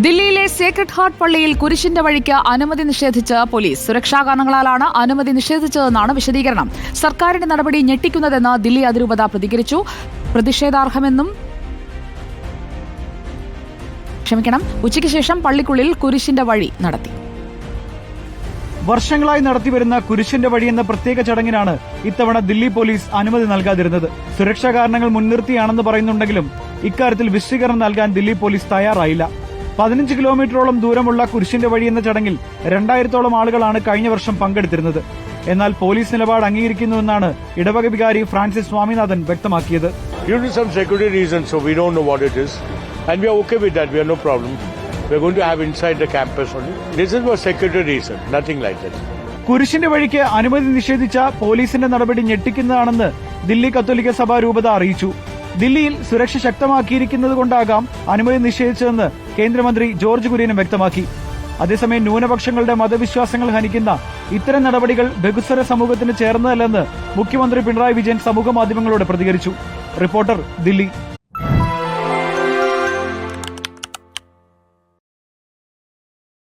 ദില്ലിയിലെ Sacred heart പള്ളിയിൽ കുരിശിന്റെ വഴിക്ക് അനുമതി നിഷേധിച്ച പോലീസ്. സുരക്ഷാ കാരണങ്ങളാലാണ് അനുമതി നിഷേധിച്ചതെന്നാണ് വിശദീകരണം. സർക്കാരിന്റെ നടപടി ഞെട്ടിക്കുന്നതെന്ന് ദില്ലി അതിരൂപത പ്രതികരിച്ചു. പ്രതിഷേധാർഹമെന്നും ക്ഷമിക്കണം ഉച്ചയ്ക്ക് ശേഷം പള്ളിക്കുള്ളിൽ കുരിശിന്റെ വഴി നടത്തി. വർഷങ്ങളായി നടത്തിവരുന്ന കുരിശിന്റെ വഴി എന്ന പ്രത്യേക ചടങ്ങിനാണ് ഇത്തവണ ദില്ലി പോലീസ് അനുമതി നൽകാതിരുന്നത്. സുരക്ഷാ കാരണങ്ങൾ മുൻനിർത്തിയാണെന്ന് പറയുന്നുണ്ടെങ്കിലും ഇക്കാര്യത്തിൽ വിശദീകരണം നൽകാൻ ദില്ലി പോലീസ് തയ്യാറായില്ല. പതിനഞ്ച് കിലോമീറ്ററോളം ദൂരമുള്ള കുരിശിന്റെ വഴി എന്ന ചടങ്ങിൽ രണ്ടായിരത്തോളം ആളുകളാണ് കഴിഞ്ഞ വർഷം പങ്കെടുത്തിരുന്നത്. എന്നാൽ പോലീസ് നിലപാട് അംഗീകരിക്കുന്നുവെന്നാണ് ഇടവക വികാരി ഫ്രാൻസിസ് സ്വാമിനാഥൻ വ്യക്തമാക്കിയത്. കുരിശിന്റെ വഴിക്ക് അനുമതി നിഷേധിച്ച പോലീസിന്റെ നടപടി ഞെട്ടിക്കുന്നതാണെന്ന് ദില്ലി കത്തോലിക്ക സഭ രൂപത അറിയിച്ചു. ദില്ലിയിൽ സുരക്ഷ ശക്തമാക്കിയിരിക്കുന്നത് കൊണ്ടാകാം അനുമതി നിഷേധിച്ചതെന്ന് കേന്ദ്രമന്ത്രി ജോർജ് കുര്യനും വ്യക്തമാക്കി. അതേസമയം ന്യൂനപക്ഷങ്ങളുടെ മതവിശ്വാസങ്ങൾ ഹനിക്കുന്ന ഇത്തരം നടപടികൾ ബഹുസ്വര സമൂഹത്തിന് ചേർന്നതല്ലെന്ന് മുഖ്യമന്ത്രി പിണറായി വിജയൻ സമൂഹ മാധ്യമങ്ങളോട് പ്രതികരിച്ചു. റിപ്പോർട്ടർ ദില്ലി.